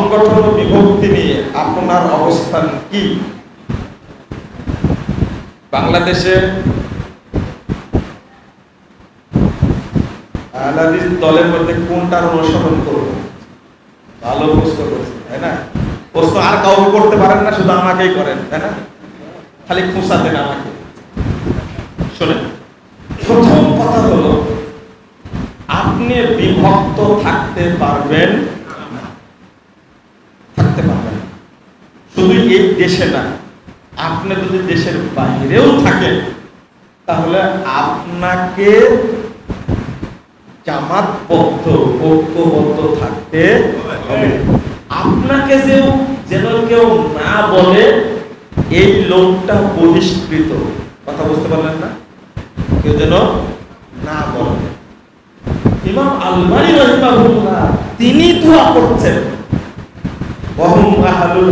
সংগঠন বিভক্তি নিয়ে আপনার অবস্থান কি? বাংলাদেশে দলের মধ্যে কোনটার অনুসরণ করব? ভালো প্রশ্ন করেছেন, তাই না? প্রশ্ন আর কাউকে করতে পারেন না, শুধু আমাকেই করেন, তাই না? খালি খুঁসা দেন আমাকে। শোনেন, প্রথম কথা হলো, আপনি বিভক্ত থাকতে পারবেন না। থাকতে পারবেন না। শুধু এই দেশে না, আপনি যদি দেশের বাইরেও থাকেন, তাহলে আপনাকে জামাতবদ্ধ, ঐক্যবদ্ধ থাকতে হবে। আপনাকে যে যেন কেউ না বলে, এই লোকটা বহিষ্কৃত। কথা বুঝতে পারলেন না? কেউ যেন না বলে। ইমাম আলমারি রহিমাহুল্লাহ, তিনি দোয়া করছেন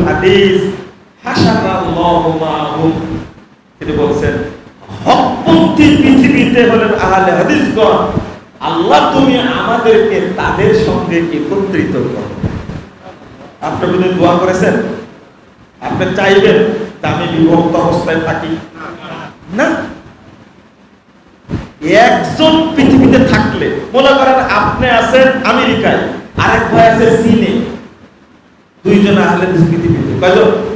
হাদিস তিনি বলছেন, হকপন্থী পৃথিবীতে হলেন আহলে হাদিসগণ। আল্লাহ তুমি আমাদেরকে তাদের সঙ্গে একত্রিত আপনি যদি দোয়া করেছেন? আপনি চাইবেন আমি বিভক্ত অবস্থায় থাকি? না। একজন পৃথিবীতে থাকলে, মনে করেন আপনি আছেন আমেরিকায়, আরেক ভাই আছে চীনে। দুইজন আহলে পৃথিবীতে। কয়জন?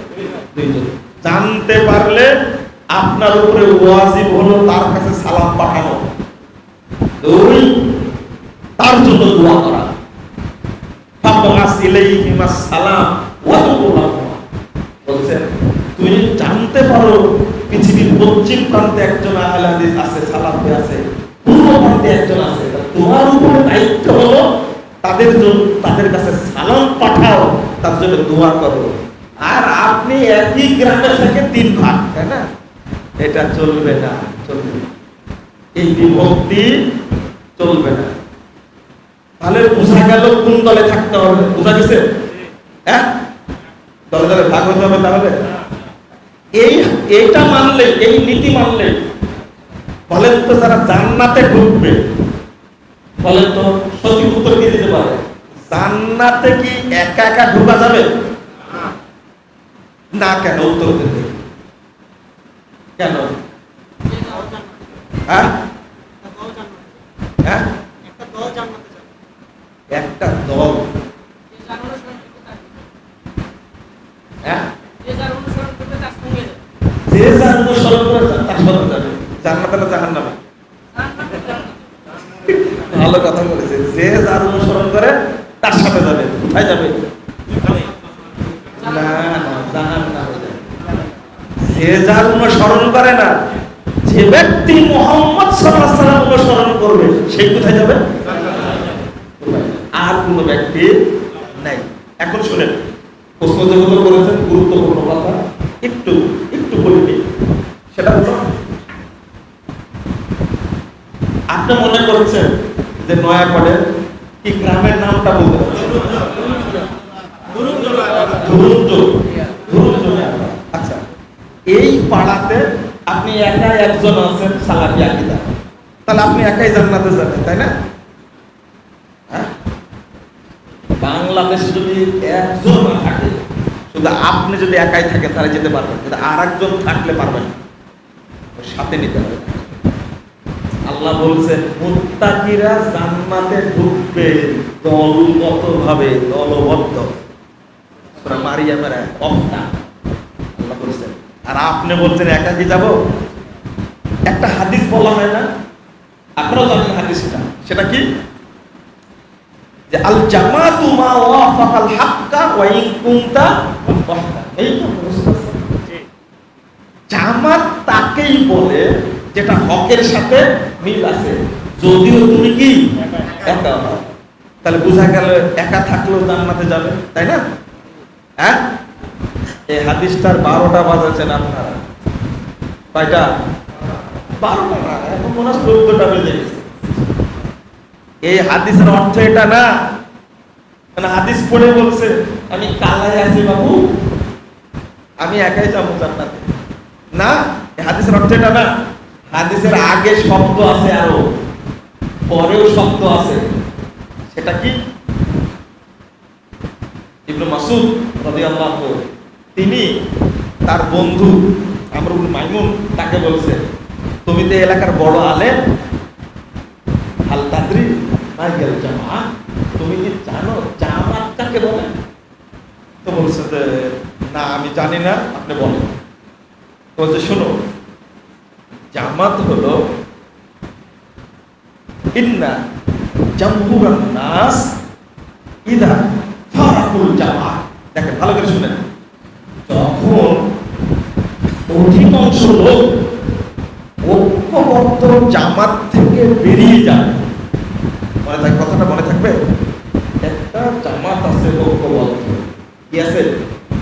জানতে পারলে আপনার উপরে ওয়াজিব হলো তার কাছে সালাম পাঠানো। দুই, তার জন্য দোয়া করা। জানতে পারো পৃথিবীর প্রান্তে একজন প্রান্তে একজন আছে তোমার দায়িত্ব হলো তাদের জন্য তাদের কাছে সালাম পাঠাও তার জন্য দোয়া করো। আর আপনি একই গ্রামে থেকে তিন ভাগ, তাই না? এটা চলবে না চলবে না। এই বিভক্তি চলবে না। তাহলে বোঝা গেল কোন দলে থাকতে হবে, বোঝা গেছে? হ্যাঁ? দলে দলে ভাগ হতে হবে তাহলে? এই এইটা মানলে, এই নীতি মানলে, বলেন তো যারা জান্নাতে ঢুকবে, বলেন তো সঠিক উত্তর কি দিতে পারে? জান্নাতে কি একা একা ঢোকা যাবে? না কেন? উত্তর দিতে কেন? হ্যাঁ? হ্যাঁ? একটা দল। হ্যাঁ? যে যার অনুসরণ করে তার সাথে যাবে। জান্নাত না জাহান্নামে ভালো কথা বলেছে যে যার অনুসরণ করে তার সাথে যাবে কোথায় যাবে না না জাহান্নামে যাবে যে যার অনুসরণ করে না যে ব্যক্তি মোহাম্মদ সাল্লাল্লাহু আলাইহি ওয়াসাল্লাম অনুসরণ করবে সে কোথায় যাবে আর কোন ব্যক্তি নাই এখন শুনেন প্রশ্ন যেগুলো করেছেন গুরুত্বপূর্ণ কথা, একটু একটু বলে সেটা হলো, আপনি মনে করছেন যে নয়াগড়ের কি গ্রামের নামটা বলতে আচ্ছা এই পাড়াতে আপনি একাই একজন আছেন সালাফি আকিদা। তাহলে আপনি একাই জান্নাতে যাবেন, তাই না হ্যাঁ? বাংলাদেশে যদি একজন থাকে, শুধু আপনি যদি একাই থাকেন, তাহলে যেতে পারবেন, কিন্তু আর একজন থাকলে পারবেন সাথে নিতে হবে। আল্লাহ বলছেন মুত্তাকিরা জান্নাতে ঢুকবে দলগত ভাবে দলবদ্ধ অফটা আল্লাহ আর আপনি বলছেন একাকি যাব? একটা হাদিস বলা হয় না আপনারাও জানেন হাদিসটা। সেটা কি? যে আল জামাতু মা ওয়াফাকাল হাক্কা ওয়া ইন কুনতা এই তো জামাত তাকেই বলে যেটা হকের সাথে মিল আছে। যদিও তুমি কি? একা। তাহলে বোঝা গেল একা থাকলেও জান্নাতে যাবে, তাই না? হ্যাঁ? এই হাদিসটার বারোটা বাজাচ্ছেন আপনারা। কয়টা? বারোটা না, এখন মনে হয় চোদ্দটা বেজে গেছে। এই হাদিসের অর্থ এটা না। মানে হাদিস পড়ে বলছে, আমি কালাই আছি বাবু, আমি একাই যাব জান্নাতে। না হাদিসের অর্থ এটা না। হাদিসের আগে শব্দ আছে আরও, পরেও শব্দ আছে। সেটা কি? ইবনু মাসুদ রাদিয়াল্লাহু তিনি তার বন্ধু আমরুল মাইমুন তাকে বলছে, তুমি তো এলাকার বড় আলেম হাল তাদরি মাইকেল জামা, তুমি কি জানো জামাত কাকে বলে? তো বলছে যে, না, আমি জানি না, আপনি বলেন। বলছে, শোনো, জামাত হলো ইন্না জামহুরান নাস ইদা ফারাকুল জামাত দেখেন, ভালো করে শুনেন। যখন অধিকাংশ লোক ঐক্যবদ্ধ জামাত থেকে বেরিয়ে যায়। মনে থাক, কথাটা মনে থাকবে? একটা জামাত আছে ঐক্যবদ্ধ। কি আছে?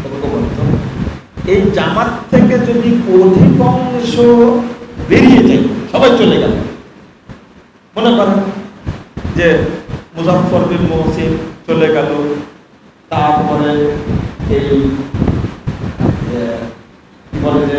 ঐক্যবদ্ধ। এই জামাত থেকে যদি অধিকাংশ বেরিয়ে যায়, সবাই চলে গেল। মনে করেন যে মুজাফর বিন মহসিন চলে গেল, তারপরে এই কি বলে যে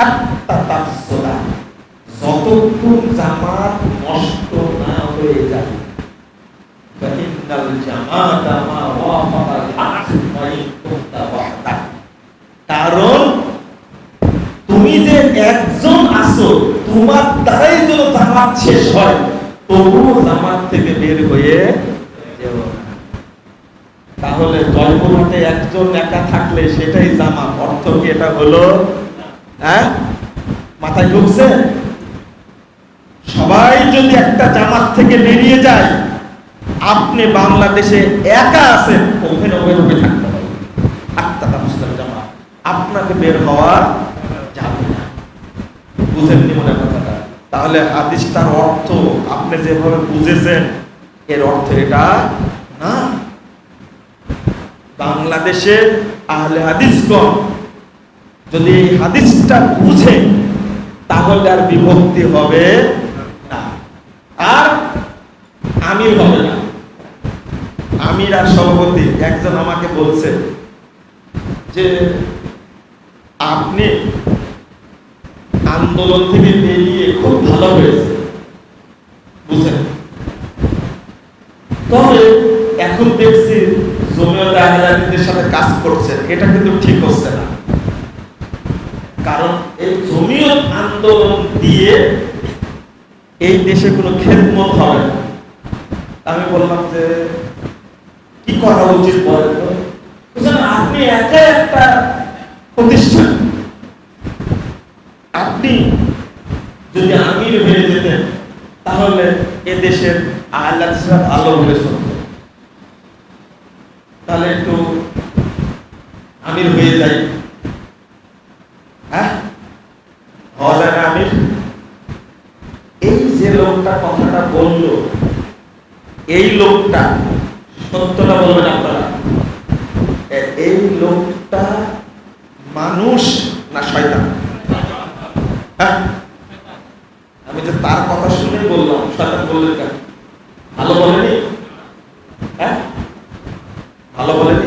হাত্তা তাফসুদা যতক্ষণ জামাত নষ্ট না হয়ে যায় কারণ তুমি যে একজন আসো তোমার দ্বারাই যেন জামাত শেষ হয়, তবুও জামাত থেকে বের হয়ে তাহলে জয়পুরহাটে একজন একা থাকলে সেটাই জামাত। অর্থ কি? এটা হলো হ্যাঁ? মাথায় ঢুকছে? সবাই যদি একটা জামাত থেকে বেরিয়ে যায়, আপনি বাংলাদেশে একা আছেন, ওখানে ওখানে থাকতে হবে। আত্মা মুসলিম জামাত। আপনাকে বের হওয়া যাবে না। বুঝেননি মনে কথাটা? তাহলে হাদিসটার অর্থ আপনি যেভাবে বুঝেছেন, এর অর্থ এটা না। বাংলাদেশে আহলে হাদিসগণ যদি এই হাদিসটা বুঝে, তাহলে আর বিভক্তি হবে না। আর আমির হবে না। আমির আর সভাপতি, একজন আমাকে বলছে যে, আপনি আন্দোলন থেকে বেরিয়ে খুব ভালো হয়েছে। বুঝলেন তবে এখন দেখছি জমিয়ত আহলাদিদের সাথে কাজ করছেন। এটা কিন্তু ঠিক হচ্ছে না। কারণ এই জমিয়ত আন্দোলন দিয়ে এই দেশে কোনো খেদমত হবে না। আমি বললাম যে, কি করা উচিত বলেন তো? আপনি একা একটা প্রতিষ্ঠান। আপনি যদি আমির হয়ে যেতেন, তাহলে এ দেশের আহ্লাদ ভালো হয়ে চলত। তাহলে একটু আমির হয়ে যাই। হ্যাঁ? আমির এই যে লোকটা কথাটা বলল, এই লোকটা সত্যটা বলবেন আপনারা? এই লোকটা মানুষ না শয়তান? হ্যাঁ? আমি যে তার কথা শুনে বললাম, শয়তান বললেন কেন? ভালো বলেনি হ্যাঁ ভালো বলেনি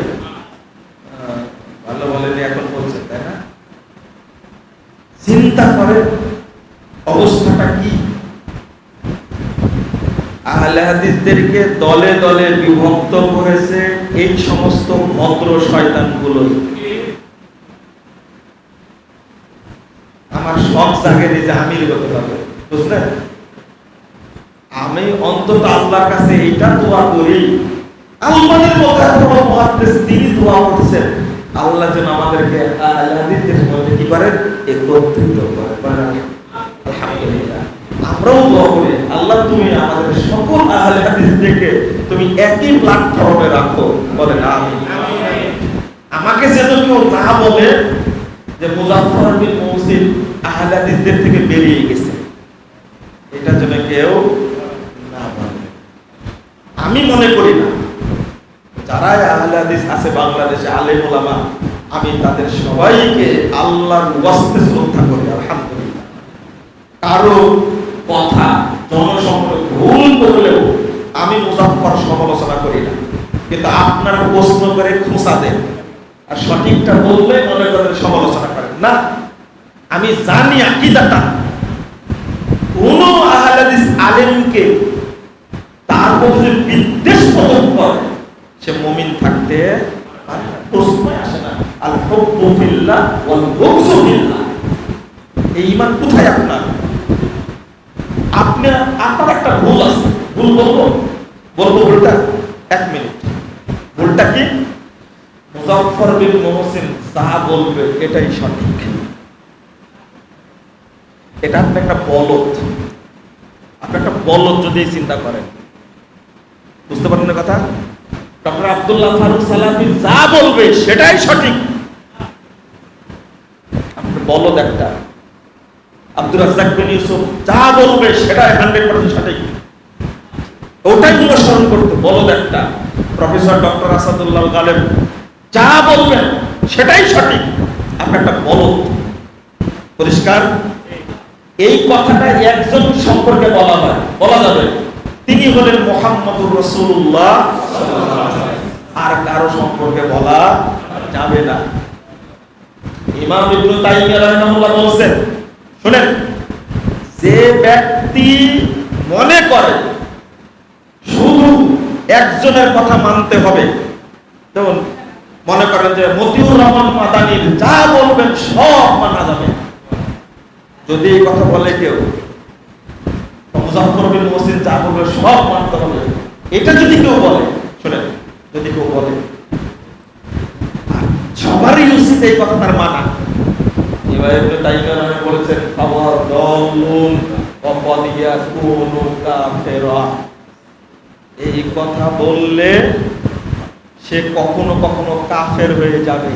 আহ, ভালো বলেনি এখন বলছে তাই না চিন্তা করে অবস্থাটা কি আহলে হাদিসদেরকে দলে দলে বিভক্ত করেছে এই সমস্ত ভদ্র শয়তানগুলোই আমার সব জাগে যে আমির হতে হবে বুঝলেন আমি অন্তত আল্লাহর কাছে এইটা দোয়া করি। আল্লাহের মধ্যে কোনো মহাদ্দেশ, তিনি দোয়া করছেন। আল্লাহ যেন আমাদেরকে মধ্যে কি করেন? একত্রিত করেন। আলহামদুলিল্লাহ। আমরাও দোয়া করি আল্লাহ তুমি আমাদের সকল আহলে হাদিসদেরকে তুমি একই প্ল্যাটফর্মে রাখো। বলেন, আমিন। আমাকে যেন কেউ না বলে যে মুজাফফর বিন মৌসিম আহলে হাদিসদের থেকে বেরিয়ে গেছে। এটা যেন কেউ না বলে। আমি মনে করি না, যারাই আহলে হাদিস আছে বাংলাদেশে, আলেম ওলামা, আমি তাদের সবাইকে আল্লাহর ওয়াস্তে শ্রদ্ধা করি, আলহামদুলিল্লাহ। কারও কথা জনসম্পর্কে ভুল করলেও আমি মুজাফফর সমালোচনা করি না। কিন্তু আপনারা প্রশ্ন করে খোঁচা দেন। আর সঠিকটা বললে মনে করেন সমালোচনা করেন। না, আমি জানি কি আকিদাটা। কোন আহলাদিস আলেমকে তার মধ্যে বিদ্বেষ প্রকট করে, সে মমিন থাকতে পারে না। আসে না। আল হুব্বু ফিল্লাহ ওয়াল বুগযু ফিল্লাহ। এই ঈমান কোথায় আপনার? আপনার আপনার একটা ভুল আছে। ভুল বলব? বলব ভুলটা? এক মিনিট। ভুলটা কি? মুজাফফর বিন মুহসিন যা বলবে এটাই সঠিক। এটা আপনি একটা বলদ। আপনি একটা বলদ যদি চিন্তা করেন। বুঝতে পারেন না কথা? ডক্টর আব্দুল্লাহ ফারুক সালাফি যা বলবে সেটাই সঠিক। আপনি বলদ একটা। আব্দুর রাজ্জাক বিন ইউসুফ যা বলবে সেটাই হান্ড্রেড পার্সেন্ট সঠিক। ওটাই অনুসরণ করতে বলদ একটা প্রফেসর ডক্টর আসাদুল্লাহ গালেব যা বলবেন সেটাই সঠিক। আপনি একটা বলদ পরিষ্কার? এই কথাটা একজন সম্পর্কে বলা হয়। বলা যাবে। তিনি হলেন মোহাম্মদুর রসুল্লাহ আর কারও সম্পর্কে বলা যাবে না। ইমাম ইবনু তাইমিয়া রাহিমাহুল্লাহ বলছেন শুনেন, যে ব্যক্তি মনে করে শুধু একজনের কথা মানতে হবে যেমন মনে করেন যে মতিউর রহমান মাদানির যা বলবেন সব মানা যাবে। যদি এই কথা বলে কেউ মুজাফর বিন মসজিদ যা বলবে সব মানতে হবে। এটা যদি কেউ বলে, শুনেন, যদি কেউ বলে সবারই উচিত এই কথা তার মানা। এই কথা বললে সে কখনো কখনো কাফের হয়ে যাবে।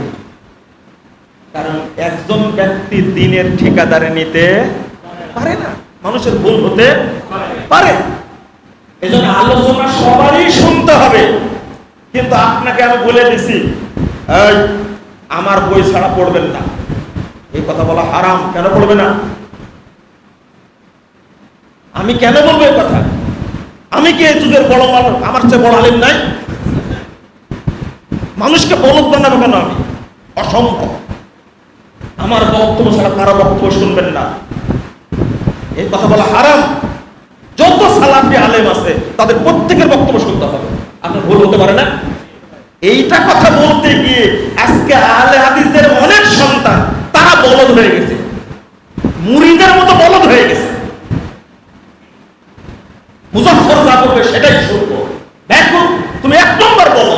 কারণ একজন ব্যক্তি দিনের ঠিকাদারে নিতে পারে না, মানুষের ভুল হতে পারে। এজন্য আলোচনা সবারই শুনতে হবে। কিন্তু আপনাকে আমি বলে দিছি আমার বই ছাড়া পড়বেন না। এই কথা বলা হারাম, কেন পড়বে না? আমি কেন বলব এই কথা? আমি কি এই যুগের বড় মানুষ? আমার চেয়ে বড় আলিম নাই? মানুষকে বলদ বানাবো কেন আমি? অসম্ভব। আমার বক্তব্য ছাড়া কারও বক্তব্য শুনবেন না। এই কথা বলা হারাম। যত সালাফি আলেম আছে, তাদের প্রত্যেকের বক্তব্য শুনতে হবে। আপনার ভুল হতে পারে না? এইটা কথা বলতে গিয়ে আজকে আলে হাদিসদের অনেক সন্তান বলদ হয়ে গেছে। মুড়িদের মতো বলদ হয়ে গেছে। মুজফর যা করবে সেটাই শুনব। দেখো, তুমি এক নম্বর বলো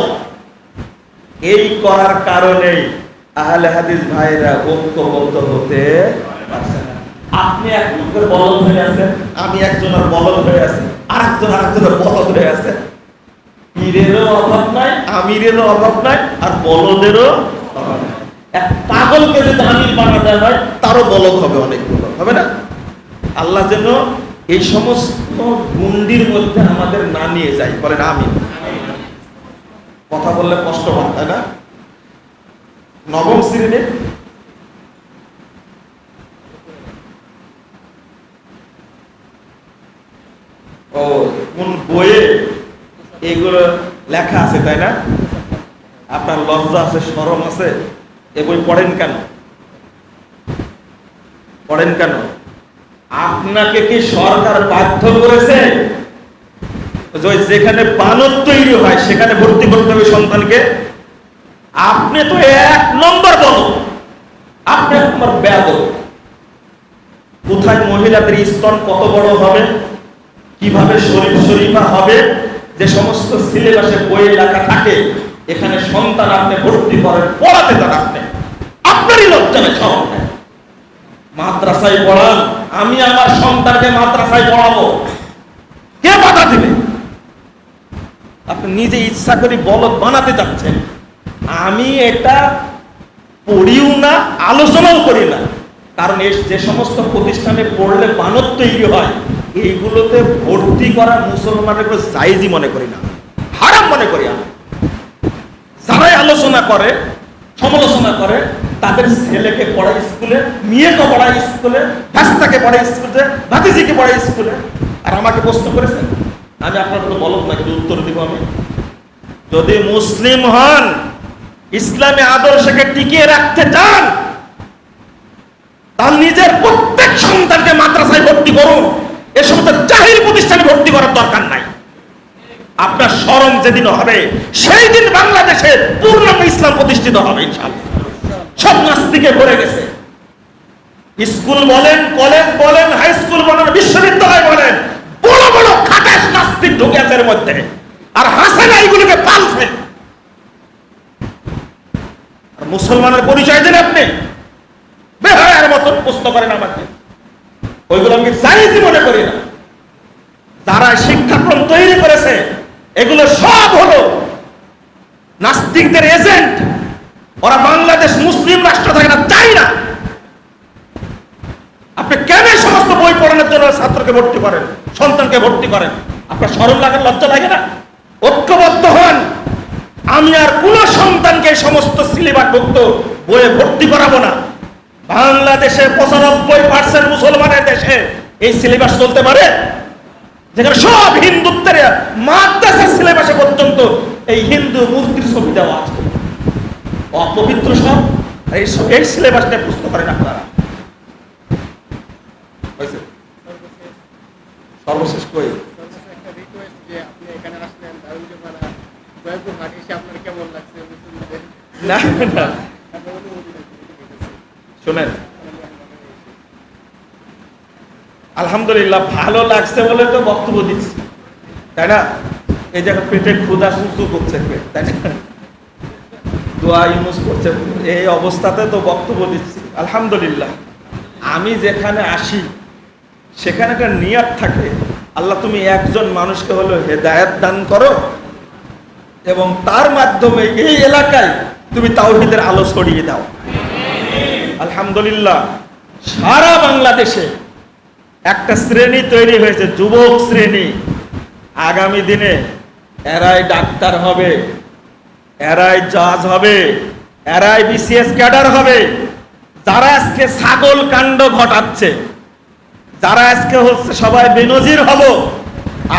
এই করার কারণেই আহলে হাদিস ভাইরা ঐক্যবদ্ধ হতে আপনি এক লোকের বলদ হয়ে আছেন, আমি একজনের বলদ হয়ে আছি আর একজন আরেকজনের বলদ হয়ে আছে। পীরেরও অভাব নাই, আমিরেরও অভাব নাই, আর বলদেরও অভাব নাই। এক পাগলকে যদি হয় তারও বলদ হবে অনেকগুলো, হবে না? আল্লাহ যেন এই সমস্ত গুন্ডির মধ্যে আমাদের না নিয়ে যায়, বলেন আমি কথা বললে কষ্ট তাই না? নবম শ্রেণীতে ও, কোন বইয়ে এগুলো লেখা আছে, তাই না? আপনার লজ্জা আছে শরম আছে? এ বই পড়েন কেন? পড়েন কেন? আপনাকে কি সরকার বাধ্য করেছে? যেখানে বানর তৈরি হয়, সেখানে ভর্তি করতে হবে সন্তানকে? আপনি তো এক নম্বর বলো আপনি এক নম্বর ব্যাদ কোথায় মহিলাদের স্তন কত বড় হবে? কীভাবে শরীফ শরীফা হবে? যে সমস্ত সিলেবাসে বইয়ে লেখা থাকে এখানে সন্তান আপনি ভর্তি করেন, পড়াতে তার আপনি। আপনারই লজ্জা নেই মাদ্রাসায় পড়ান, আমি আমার সন্তানকে মাদ্রাসায় পড়াবো। কে বাধা দিবে? আপনি নিজে ইচ্ছা করে বলদ বানাতে চাচ্ছেন আমি এটা পড়িও না, আলোচনাও করি না। কারণ যে সমস্ত প্রতিষ্ঠানে পড়লে বানর তৈরি হয়, এইগুলোতে ভর্তি করা মুসলমানের কোনো জাইজই মনে করি না। হারাম মনে করি আমি। যারাই আলোচনা করে, সমালোচনা করে, তাদের ছেলেকে পড়ায় স্কুলে, মেয়েকে পড়ায় স্কুলে, ভাস্তাকে পড়ায় স্কুলে, ভাতিজিকে পড়ায় স্কুলে। আর আমাকে প্রশ্ন করেছেন আমি আপনার কোনো বলব না কিন্তু উত্তর দিব আমি? যদি মুসলিম হন, ইসলামী আদর্শকে টিকিয়ে রাখতে চান তার নিজের প্রত্যেক সন্তানকে মাদ্রাসায় ভর্তি করুন। এ সমস্ত জাহির প্রতিষ্ঠানে ভর্তি করার দরকার নাই। আপনার স্মরণ যেদিন হবে সেই দিন বাংলাদেশে পূর্ণ ইসলাম প্রতিষ্ঠিত হবে সব নাস্তিকে ভরে গেছে। স্কুল বলেন, কলেজ বলেন, হাই স্কুল বলেন, বিশ্ববিদ্যালয় বলেন, বড় বড় খাটাস নাস্তিক ঢুকে আছে এর মধ্যে। আর হাসানা এইগুলোকে পালছে। মুসলমানের পরিচয় দেন আপনি। বেহায়ার মতন প্রশ্ন করেন আমাকে। ওইগুলো আমি জানিজি মনে করি না। যারা শিক্ষাক্রম তৈরি করেছে এগুলো সব হলো নাস্তিকদের এজেন্ট। ওরা বাংলাদেশ মুসলিম রাষ্ট্র থাকে না, চাই না। আপনি কেন সমস্ত বই পড়ানোর জন্য ছাত্রকে ভর্তি করেন, সন্তানকে ভর্তি করেন? আপনার সরল লাগে লজ্জা লাগে না? ঐক্যবদ্ধ হন। আমি আর কোন সন্তানকে সমস্ত সিলেবাসভুক্ত বইয়ে ভর্তি করাবো না। বাংলাদেশে পঁচানব্বই পার্সেন্ট মুসলমানের দেশে এই সিলেবাস চলতে পারে? যেখানে সব হিন্দুত্বের মাদ্রাসার সিলেবাসে পর্যন্ত এই হিন্দু মূর্তির ছবি দেওয়া আছে। অপবিত্র সব এই এই সিলেবাস নিয়ে প্রশ্ন করেন আপনারা? সর্বশেষ কই? সর্বশেষ একটা রিকোয়েস্ট যে আপনি এখানে আসলেন দারুণপাড়া জয়পুর হাট এসে আপনার কেমন লাগছে মুসলিমদের না না আপনার অনুভূতি একটু দেখেছি। শোনেন আলহামদুলিল্লাহ, ভালো লাগছে বলে তো বক্তব্য দিচ্ছি। তাই না? এই জায়গা পেটে ক্ষুদা সুস্থ করছে তাই না? দোয়া ইউনুস করছে। এই অবস্থাতে তো বক্তব্য দিচ্ছি। আলহামদুলিল্লাহ, আমি যেখানে আসি, সেখানে একটা নিয়াত থাকে। আল্লাহ তুমি একজন মানুষকে হলো হেদায়েত দান করো এবং তার মাধ্যমে এই এলাকায় তুমি তাওহীদের আলো ছড়িয়ে দাও। আলহামদুলিল্লাহ, সারা বাংলাদেশে একটা শ্রেণি তৈরি হয়েছে, যুবক শ্রেণি। আগামী দিনে এরাই ডাক্তার হবে, এরাই জাজ হবে, এরাই বিসিএস ক্যাডার হবে। যারা আজকে ছাগল কাণ্ড ঘটাচ্ছে, যারা আজকে হচ্ছে সবাই বেনজির হব,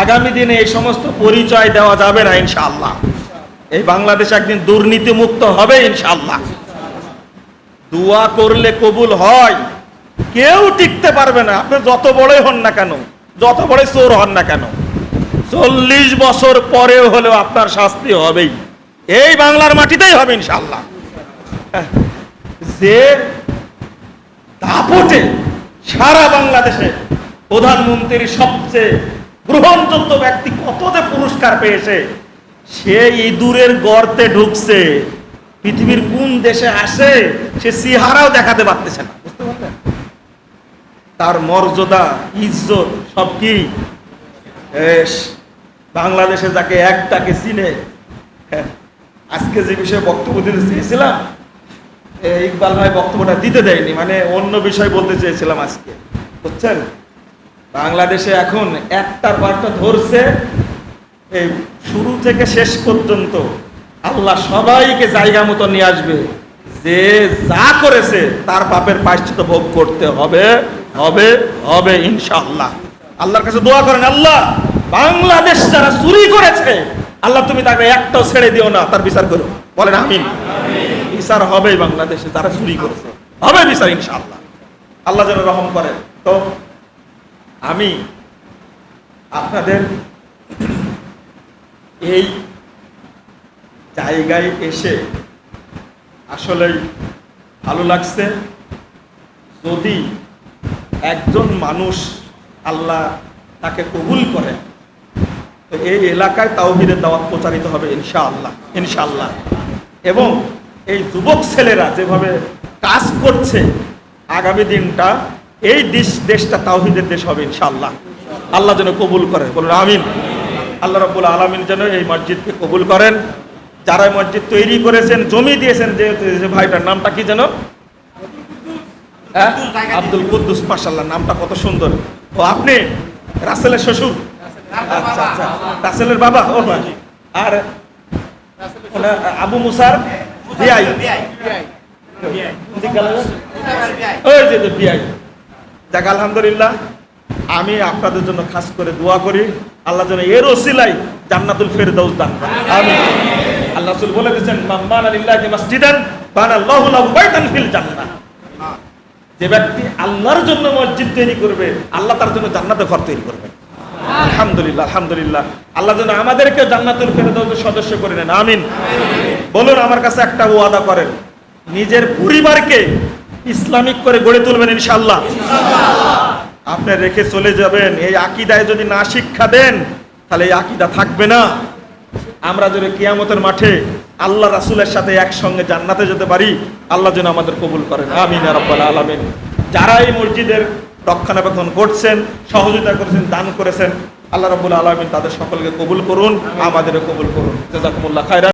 আগামী দিনে এই সমস্ত পরিচয় দেওয়া যাবে না ইনশাআল্লাহ। এই বাংলাদেশ একদিন দুর্নীতি মুক্ত হবে ইনশাআল্লাহ। দোয়া করলে কবুল হয়। কেউ টিকতে পারবে না। আপনি যত বড়ই হন না কেন যত বড় চোর হন না কেন চল্লিশ বছর পরেও হলেও আপনার শাস্তি হবেই। এই বাংলার মাটিতেই হবে ইনশাল্লাহ হ্যাঁ, যে দাপটে সারা বাংলাদেশে প্রধানমন্ত্রীর সবচেয়ে গ্রহণযোগ্য ব্যক্তি কত যে পুরস্কার পেয়েছে সে ইঁদুরের গর্তে ঢুকছে। পৃথিবীর কোন দেশে আসে সে সিহারাও দেখাতে পারতেছে না। তার মর্যাদা ইজ্জত সব কি? বাংলাদেশে যাকে একটাকে চিনে হ্যাঁ, আজকে যে বিষয়ে বক্তব্য দিতে চেয়েছিলাম ইকবাল ভাই বক্তব্যটা দিতে দেয়নি মানে অন্য বিষয় বলতে চেয়েছিলাম আজকে বুঝছেন? বাংলাদেশে এখন একটার পর একটা ধরছে এই শুরু থেকে শেষ পর্যন্ত আল্লাহ সবাইকে জায়গা মতো নিয়ে আসবে যে যা করেছে তার পাপের পাশ্চিত ভোগ করতে হবে। হবে হবে ইনশাআল্লাহ। আল্লাহর কাছে দোয়া করেন, আল্লাহ, বাংলাদেশ যারা চুরি করেছে, আল্লাহ তুমি তাকে একটাও ছেড়ে দিও না, তার বিচার করো। বলেন আমিন। বিচার হবে বাংলাদেশে যারা চুরি করেছে। হবে বিচার ইনশাআল্লাহ। আল্লাহ যেন রহম করেন। তো, আমি আপনাদের এই জায়গায় এসে আসলেই ভালো লাগছে। যদি একজন মানুষ আল্লাহ তাকে কবুল করে, তো এই এলাকায় তাওহিদের দাওয়াত প্রচারিত হবে ইনশাআল্লাহ ইনশাআল্লাহ। এবং এই যুবক ছেলেরা যেভাবে কাজ করছে, আগামী দিনটা এই দেশ, দেশটা তাওহিদের দেশ হবে ইনশাআল্লাহ। আল্লাহ যেন কবুল করে বলুন আমিন। আল্লাহ রব্বুল আলমিন যেন এই মসজিদকে কবুল করেন। যারা মসজিদ তৈরি করেছেন, জমি দিয়েছেন যে ভাইটার নামটা কি যেন? হ্যাঁ? আব্দুল কুদ্দুস মাসাল্লাহ নামটা কত সুন্দর। ও, আপনি? রাসেলের শ্বশুর? আচ্ছা আচ্ছা। রাসেলের বাবা? ও আর আবু মুসার বিআই? যাক, আলহামদুলিল্লাহ, আমি আপনাদের জন্য খাস করে দোয়া করি। আল্লাহ যেন এর ওসিলাই জান্নাতুল ফেরদাউস দান আমিন। আল্লাহ রাসূল বলে দিয়েছেন মাম্মান আলিল্লাহি মাসজিদান বানাল্লাহু লাহু বাইতান ফিল জান্নাহ। যে ব্যক্তি আল্লাহর জন্য মসজিদ তৈরি করবে, আল্লাহ তার জন্য জান্নাতে ঘর তৈরি করবে। আলহামদুলিল্লাহ আলহামদুলিল্লাহ। আল্লাহ যেন আমাদেরকে জান্নাতুল ফেরদাউসের সদস্য করে নেন, আমিন। বলুন, আমার কাছে একটা ওয়াদা করেন। নিজের পরিবারকে ইসলামিক করে গড়ে তুলবেন ইনশাল্লাহ আপনি রেখে চলে যাবেন, এই আকিদায় যদি না শিক্ষা দেন, তাহলে এই আকিদা থাকবে না। আমরা যদি কিয়ামতের মাঠে আল্লাহ রাসুলের সাথে একসঙ্গে জান্নাতে যেতে পারি, আল্লাহ যেন আমাদের কবুল করেন। আমিন আরব্বাল আলমিন। যারা এই মসজিদের রক্ষণাবেক্ষণ করছেন, সহযোগিতা করেছেন, দান করেছেন, আল্লাহ রাব্বুল আলমিন তাদের সকলকে কবুল করুন, আমাদেরও কবুল করুন। জাযাকুমুল্লাহ খায়রান।